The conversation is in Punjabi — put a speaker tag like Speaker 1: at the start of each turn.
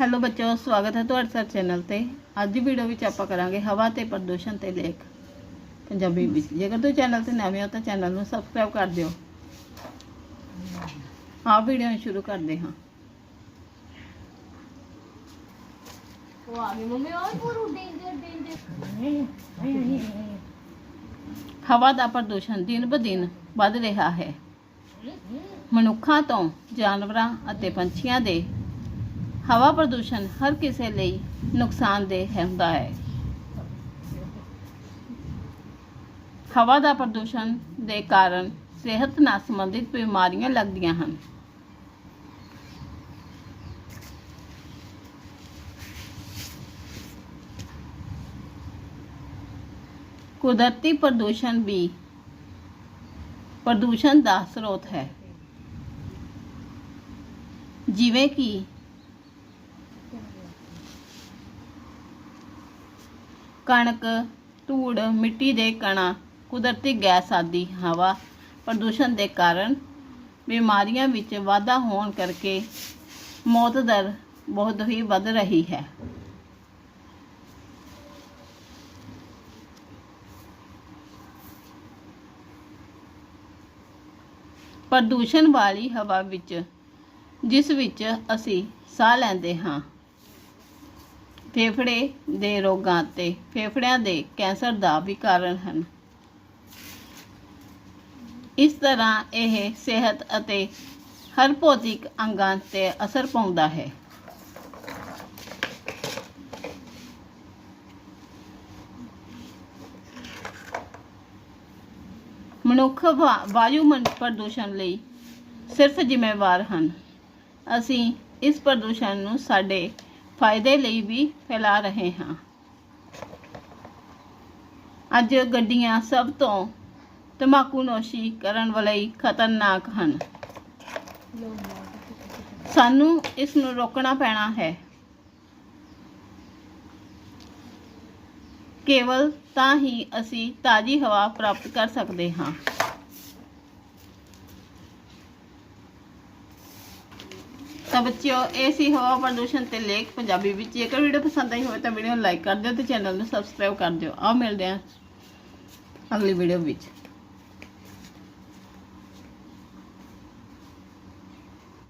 Speaker 1: ਹੈਲੋ ਬੱਚਿਓ ਸਵਾਗਤ ਹੈ ਤੁਹਾਡੇ ਸਾਡੇ ਚੈਨਲ ਤੇ ਅੱਜ ਦੀ ਵੀਡੀਓ ਵਿੱਚ ਆਪਾਂ ਕਰਾਂਗੇ ਹਵਾ ਤੇ ਪ੍ਰਦੂਸ਼ਣ ਤੇ ਲੇਖ ਪੰਜਾਬੀ ਵਿੱਚ ਜੇਕਰ ਤੁਸੀਂ ਚੈਨਲ ਤੇ ਨਵੇਂ ਹੋ ਤਾਂ ਚੈਨਲ ਨੂੰ ਸਬਸਕ੍ਰਾਈਬ ਕਰ ਦਿਓ ਆਹ ਵੀਡੀਓ ਨੂੰ ਸ਼ੁਰੂ ਕਰਦੇ ਹਾਂ
Speaker 2: ਉਹ ਆ ਗਈ ਮੰਮੀ ਉਹ ਪੂਰੂ ਡੇਂਜਰ ਡੇਂਜਰ
Speaker 1: ਹਵਾ ਦਾ ਪ੍ਰਦੂਸ਼ਣ ਦਿਨ ਬ ਦਿਨ ਵੱਧ ਰਿਹਾ ਹੈ ਮਨੁੱਖਾਂ ਤੋਂ ਜਾਨਵਰਾਂ ਅਤੇ ਪੰਛੀਆਂ ਦੇ ਹਵਾ ਪ੍ਰਦੂਸ਼ਣ ਹਰ ਕਿਸੇ ਲਈ ਨੁਕਸਾਨਦੇਹ ਹੁੰਦਾ ਹੈ ਹਵਾ ਦਾ ਪ੍ਰਦੂਸ਼ਣ ਦੇ ਕਾਰਨ ਸਿਹਤ ਨਾਲ ਸੰਬੰਧਿਤ ਬਿਮਾਰੀਆਂ ਲੱਗਦੀਆਂ ਹਨ ਕੁਦਰਤੀ ਪ੍ਰਦੂਸ਼ਣ ਵੀ ਪ੍ਰਦੂਸ਼ਣ ਦਾ ਸਰੋਤ ਹੈ ਜਿਵੇਂ ਕਿ ਕਣਕ, ਧੂੜ, ਮਿੱਟੀ ਦੇ ਕਣਾ, ਕੁਦਰਤੀ ਗੈਸ ਆਦਿ ਹਵਾ ਪ੍ਰਦੂਸ਼ਣ ਦੇ ਕਾਰਨ ਬਿਮਾਰੀਆਂ ਵਿੱਚ ਵਾਧਾ ਹੋਣ ਕਰਕੇ ਮੌਤ ਦਰ ਬਹੁਤ ਹੀ ਵੱਧ ਰਹੀ ਹੈ। ਪ੍ਰਦੂਸ਼ਣ ਵਾਲੀ ਹਵਾ ਵਿੱਚ, ਜਿਸ ਵਿੱਚ ਅਸੀਂ ਸਾਹ ਲੈਂਦੇ ਹਾਂ ਫੇਫੜੇ ਦੇ ਰੋਗਾਂ ਤੇ ਫੇਫੜਿਆਂ ਦੇ ਕੈਂਸਰ ਦਾ ਵੀ ਕਾਰਨ ਹਨ। ਇਸ ਤਰ੍ਹਾਂ ਇਹ ਸਿਹਤ ਅਤੇ ਹਰ ਭੌਤਿਕ ਅੰਗਾਂ ਤੇ ਅਸਰ ਪਾਉਂਦਾ ਹੈ। ਮਨੁੱਖ ਵਾਯੂ ਵਾਯੂਮੰਡ ਪ੍ਰਦੂਸ਼ਣ ਲਈ ਸਿਰਫ ਜ਼ਿੰਮੇਵਾਰ ਹਨ। ਅਸੀਂ ਇਸ ਪ੍ਰਦੂਸ਼ਣ ਨੂੰ ਸਾਡੇ ਫਾਇਦੇ ਲਈ ਵੀ ਫੈਲਾ ਰਹੇ ਹਾਂ। ਅੱਜ ਗੱਡੀਆਂ ਸਭ ਤੋਂ ਤਮਾਕੂਨੋਸ਼ੀ ਕਰਨ ਵਾਲੇ ਖਤਰਨਾਕ ਹਨ। ਸਾਨੂੰ ਇਸ ਨੂੰ ਰੋਕਣਾ ਪੈਣਾ ਹੈ। ਕੇਵਲ ਤਾਂ ਹੀ ਅਸੀਂ ਤਾਜ਼ੀ ਹਵਾ ਪ੍ਰਾਪਤ ਕਰ ਸਕਦੇ ਹਾਂ। ਤਾਂ ਬੱਚਿਓ, ਇਹ ਸੀ ਹਵਾ ਪ੍ਰਦੂਸ਼ਣ ਤੇ ਲੇਖ ਪੰਜਾਬੀ ਵਿੱਚ। ਜੇਕਰ ਵੀਡੀਓ ਪਸੰਦ ਆਈ ਹੋਵੇ ਤਾਂ ਵੀਡੀਓ ਨੂੰ ਲਾਈਕ ਕਰ ਦਿਓ ਤੇ ਚੈਨਲ ਨੂੰ ਸਬਸਕ੍ਰਾਈਬ ਕਰ ਦਿਓ। ਆਓ ਮਿਲਦੇ ਹਾਂ ਅਗਲੀ ਵੀਡੀਓ ਵਿੱਚ।